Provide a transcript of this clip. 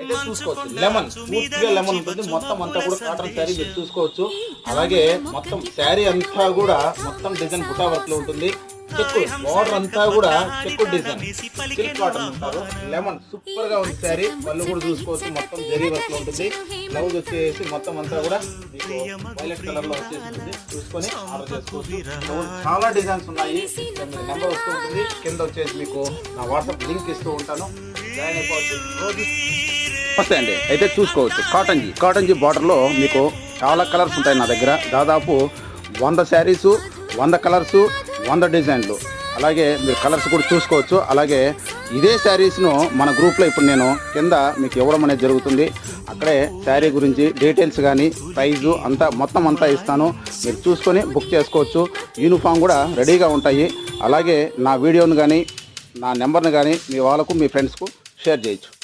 అయితే చూసుకోవచ్చు. లెమన్ పూర్తిగా లెమన్ ఉంటుంది. మొత్తం అంతా కూడా కాటన్ శారీ మీరు చూసుకోవచ్చు. అలాగే మొత్తం శారీ అంతా కూడా మొత్తం డిజైన్ బుటా వర్క్లో ఉంటుంది. చెక్కు బార్డర్ అంతా కూడా చెక్కు డిజైన్ సిల్క్ కాటన్ అంటారు. లెమన్ సూపర్గా ఉంది శారీ. పళ్ళు కూడా చూసుకోవచ్చు. మొత్తం జరీ వర్క్లో ఉంటుంది. బ్లౌజ్ వచ్చేసి మొత్తం అంతా కూడా వైలెట్ కలర్లో వచ్చేసి చూసుకొని ఆర్డర్ చేసుకోవచ్చు. చాలా డిజైన్స్ ఉన్నాయి. నెంబర్ వస్తూ ఉంటుంది. కింద వచ్చేసి మీకు నా వాట్సాప్ లింక్ ఇస్తూ ఉంటాను. వస్తాయండి అండి అయితే చూసుకోవచ్చు. కాటన్ జీ కాటన్ జీ బార్డర్లో మీకు చాలా కలర్స్ ఉంటాయి నా దగ్గర. దాదాపు వంద శారీసు వంద కలర్సు వంద డిజైన్లు. అలాగే మీరు కలర్స్ కూడా చూసుకోవచ్చు. అలాగే ఇదే శారీస్ను మన గ్రూప్లో ఇప్పుడు నేను కింద మీకు ఇవ్వడం అనేది జరుగుతుంది. అక్కడే శారీ గురించి డీటెయిల్స్ కానీ ప్రైజు అంతా మొత్తం అంతా ఇస్తాను. మీరు చూసుకొని బుక్ చేసుకోవచ్చు. యూనిఫామ్ కూడా రెడీగా ఉంటాయి. అలాగే నా వీడియోను కానీ నా నెంబర్ని కానీ మీ వాళ్ళకు మీ ఫ్రెండ్స్కు Certo, jeito.